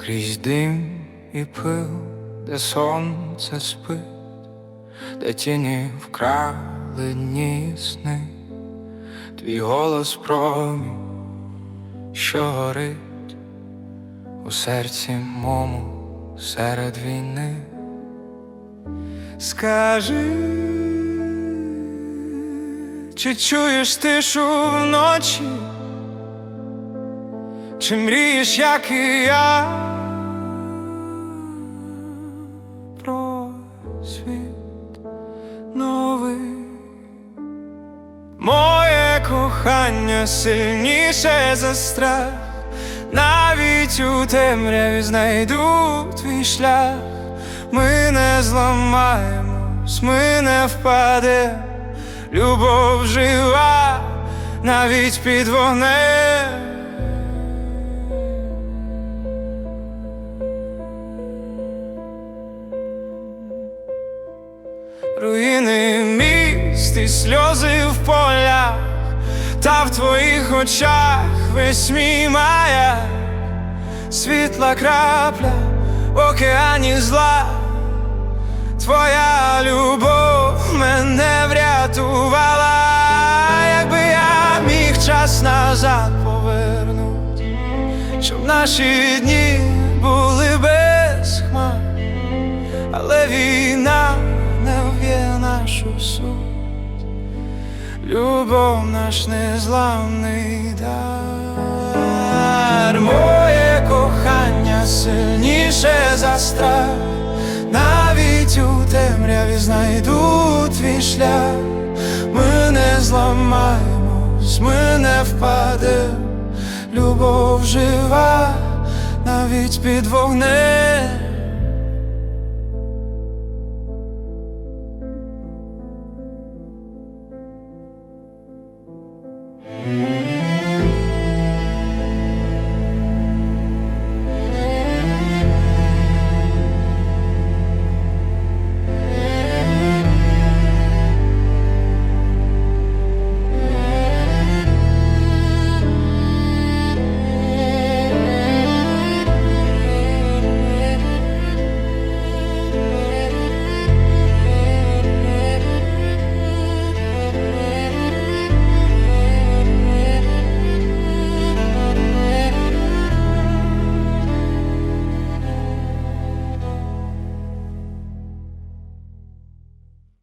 крізь дим і пил, де сонце спить, де тіні вкрали дні сни, твій голос промінь, що горить у серці мому серед війни. Скажи, чи чуєш тишу вночі? Чи мрієш, як і я про світ новий? Моє кохання сильніше за страх, навіть у темряві знайду твій шлях, ми не зламаємось, ми не впадемо, любов жива, навіть під вогнем. Руїни міст і сльози в полях, та в твоїх очах весь мій маяк. Світла крапля в океані зла, твоя любов мене врятувала, якби я міг час назад повернуть, щоб наші дні були без хмар. Але війна суть, любов наш незламний дар, моє кохання сильніше за страх, навіть у темряві знайду твій шлях, ми не зламаємось, ми не впадем, любов жива навіть під вогнем.